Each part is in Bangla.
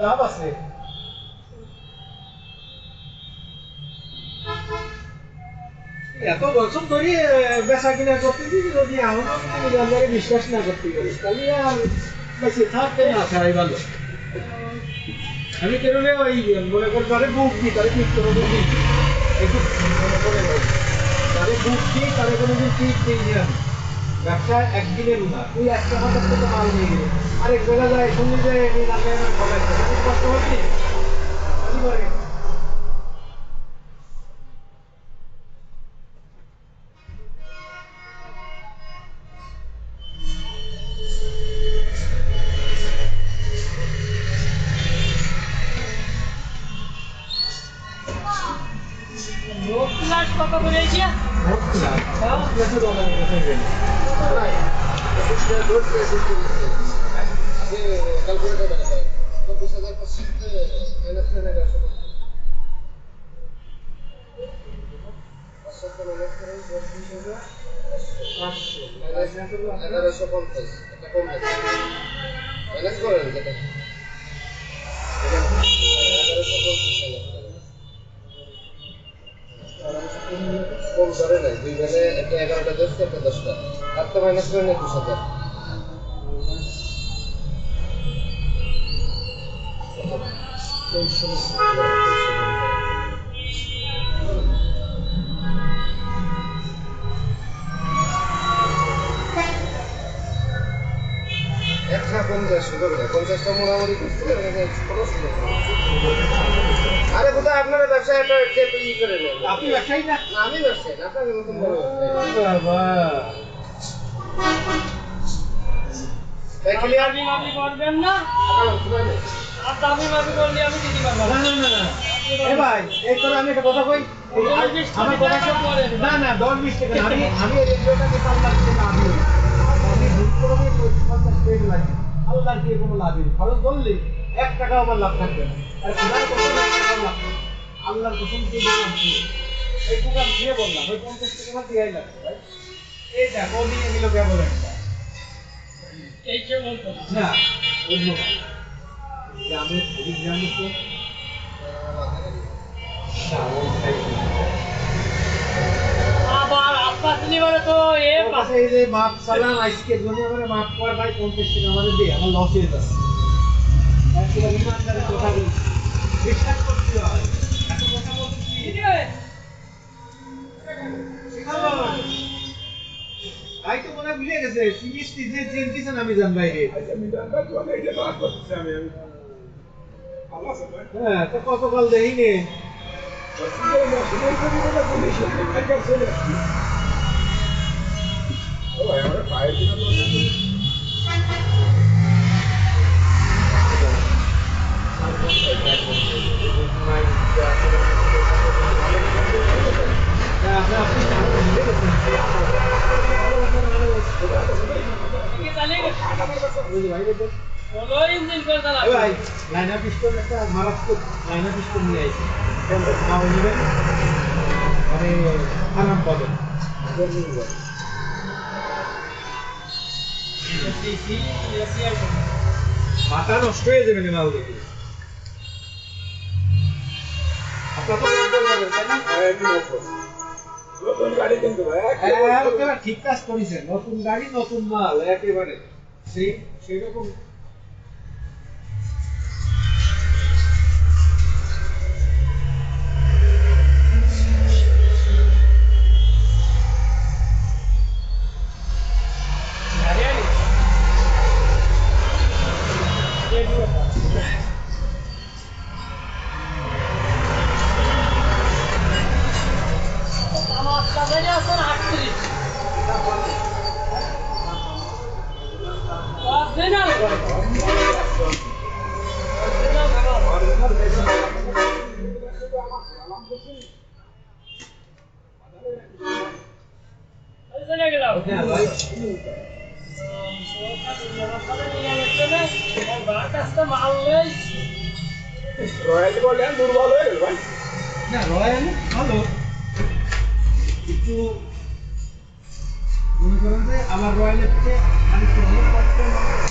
আমি কেন ওই, মনে করি তারে বুক দিই, তারে ঠিক করে দিই একটু মনে করে। তারে বুক দিই, তারে কোনো দিন ঠিক দিই। ব্যবসা একদিনের তুই একটা হাজার থেকে মাল নিয়ে গেলে আরেক জায়গা যায় শুনলি যে এই আছে কষ্ট হচ্ছে কি করে? কত করেছে হচ্ছে না দোকান গেলে এগারোশো পঞ্চাশ একটা কম ম্যানেজ করেন যেটা এগারোশো পঞ্চাশ কম ধরে নাই। দুই বেলে একটা এগারোটা দশটা একটা দশটা। আটটা মাইনাস করেন একুশ হাজার। পঞ্চাশ করে। পঞ্চাশটা মোটামুটি করতে। আরে কোথায় আপনারা ব্যবসা একটা ই করে নেন? আপনি ব্যবসায়ী না, আমি ব্যবসায়ী আপনাদের মতন বড় বাবা তাই clear? করবেন না? আকাল, সময় নেই। আর দাবি মাবি করলে আমি দিতে পারব না। না না না না। এ ভাই এই তোর আমি একটা কথা কই? এই দশ আ- বিশ আমার কথা শোন। না না দশ বিশ টাকা আমি আমি এই রেডিওটাকে পাঁচ লাখ টাকা আমি আমি ভুল করে ওই পঞ্চাশ লাগে আল্লাহর দিয়ে কোনো লাভ নেই। খরচ করলে এক টাকা আমার লাভ থাকবে না। আর খোদার কসম। আল্লাহর কসম দিয়ে এই দোকান দিয়ে বললাম ওই পঞ্চাশ টাকা দিয়াই লাগবে ভাই। এই দেখো দিয়ে নিল কেমন একটা এই যে না। অন্য গ্রামের এই গ্রামে তো আবার আব্বাস তো এ এই যে মাপ সালাম আজকে জন্য আমার মাপ কর ভাই পঞ্চাশ টাকা আমাদের দিয়ে আমার লস হয়ে যাচ্ছে। ইমানদারের কথা বলছি। বিশ্বাস করতে হয় এত কথা বলছি। ভাই তো মনে ভুলে গেছে তিরিশ যে চেনতিছেন আমি জান ভাই। রে হ্যাঁ তো কত কাল দেই ভাই লাইনার পিস্টন একটা মারাত্মক লাইনার পিস্টন নিয়ে নেবেন। মানে পাবেন। মাথা নষ্ট হয়ে যাবে মাল দেখে। হয়ে ঠিক কাজ করেছেন। নতুন গাড়ি নতুন মাল একেবারে। Sí, sí, চলে গেলাম হ্যাঁ ভাই না রয়্যাল ভালো আমার রয়্যালের আরেকটু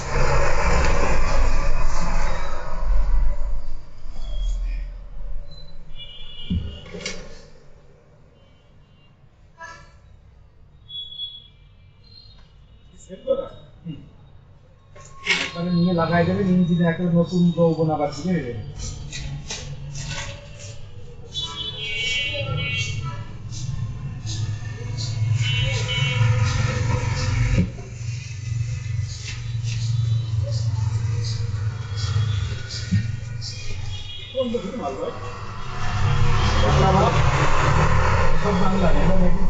লাগাই দেবেন ইঞ্জিনে একটা নতুন যৌবন আবার এটা মেকিং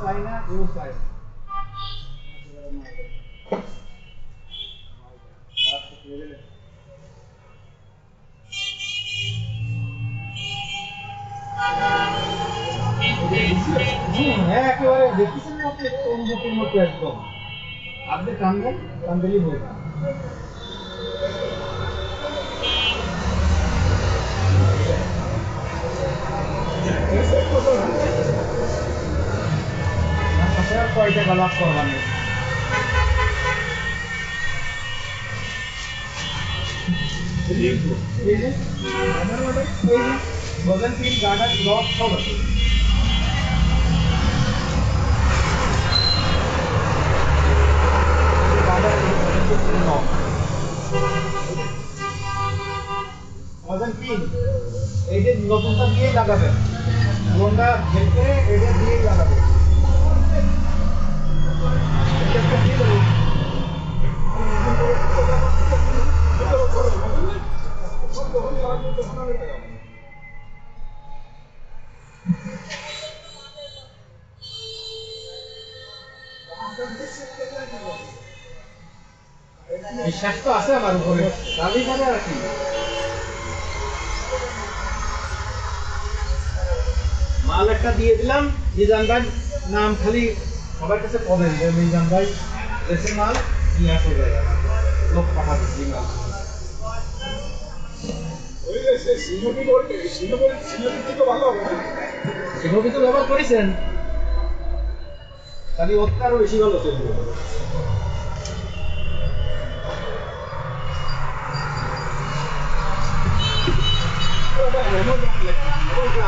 চাই না কেউ চাই না হ্যাঁ একেবারে দেখতেছেন না আপনি অনুভূতির মতো একদম। আপনি কান্দন কান্দলেই হয়ে যাবে। সাথে আর কয় টাকা লাভ করবার নেই এই দিয়েই লাগাবেন ঘেটে এটা দিয়েই দেবো। বিশ্বাস তো আছে আমার উপরে। দাবি করে আর কি। মাল একটা দিয়ে দিলাম মিজান ভাই নাম খালি সবার কাছে পাবেন যে মিজান ভাই দেশের মাল, নিয়ে আসে লোক পাঠা দিচ্ছি মাল? তো ব্যবহার করেছেন। খালি ওর আরও বেশি ভালো চলবে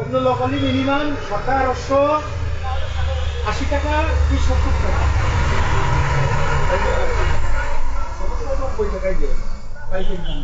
অন্য লোকালি মিনিমাম সতেরোশো আশি টাকা কি সত্তর টাকা নব্বই টাকায় দেবে পাইকারি দাম